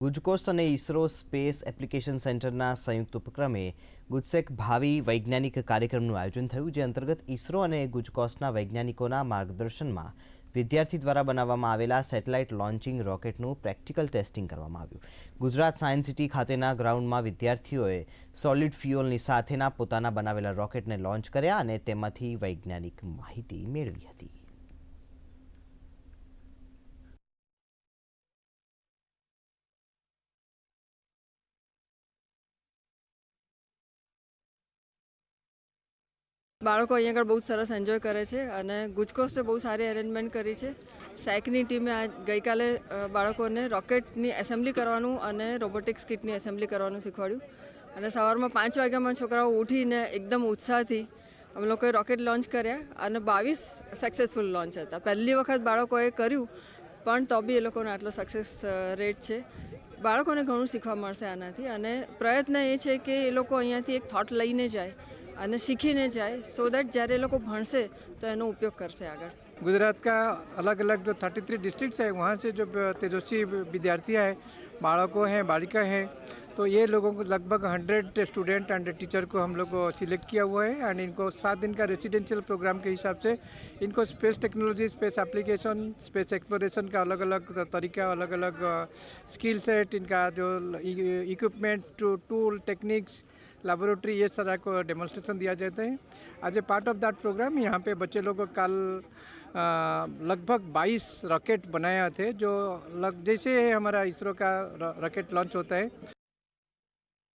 ગુજકોસ્ટ અને ISRO space application સેન્ટરના સંયુક્ત ઉપક્રમે ગુજસેક ભાવિ વૈજ્ઞાનિક કાર્યક્રમનું આયોજન થયું, જે અંતર્ગત ઇસરો અને ગુજકોસ્ટના વૈજ્ઞાનિકોના માર્ગદર્શનમાં વિદ્યાર્થી દ્વારા બનાવવામાં આવેલા સેટેલાઇટ લોન્ચિંગ રોકેટનું પ્રેક્ટિકલ ટેસ્ટિંગ કરવામાં આવ્યું. ગુજરાત સાયન્સ સિટી ખાતેના ગ્રાઉન્ડમાં વિદ્યાર્થીઓએ સોલિડ ફ્યુઅલની સાથેના પોતાના બનાવેલા રોકેટને લોન્ચ કર્યા અને તેમાંથી વૈજ્ઞાનિક માહિતી મેળવી હતી. બાળકો અહીંયા આગળ બહુ સરસ એન્જોય કરે છે અને ગુજકોસ્ટે બહુ સારી અરેન્જમેન્ટ કરી છે. સેકની ટીમે આ ગઈકાલે બાળકોને રોકેટની એસેમ્બલી કરવાનું અને રોબોટિક્સ કિટની એસેમ્બલી કરવાનું શીખવાડ્યું. અને સવારમાં પાંચ વાગ્યામાં છોકરાઓ ઉઠીને એકદમ ઉત્સાહથી અમે લોકોએ રોકેટ લોન્ચ કર્યા અને બાવીસ સક્સેસફુલ લોન્ચ હતા. પહેલી વખત બાળકોએ કર્યું, પણ તો બી એ લોકોનો આટલો સક્સેસ રેટ છે. બાળકોને ઘણું શીખવા મળશે આનાથી અને પ્રયત્ન એ છે કે એ લોકો અહીંયાથી એક થોટ લઈને જાય. અને શીખીને જાય સો દેટ જ્યારે એ લોકો ભણશે તો એનો ઉપયોગ કરશે આગળ गुजरात का अलग अलग जो 33 डिस्ट्रिक्ट्स है वहाँ से जो तेजस्वी विद्यार्थी हैं बालकों हैं बालिका हैं तो ये लोगों को लगभग 100 स्टूडेंट एंड टीचर को हम लोग को सिलेक्ट किया हुआ है एंड इनको सात दिन का रेसिडेंशियल प्रोग्राम के हिसाब से इनको space technology space application space exploration का अलग अलग तरीका अलग अलग स्किल सेट इनका जो इक्विपमेंट टूल टेक्निक्स लेबोरेटरी ये सारा को डेमोन्स्ट्रेशन दिया जाता है। As a part of that program यहाँ पे बच्चे लोग कल लगभग 22 रॉकेट बनाए थे, जो लग, जैसे हमारा इसरो का रॉकेट लॉन्च होता है।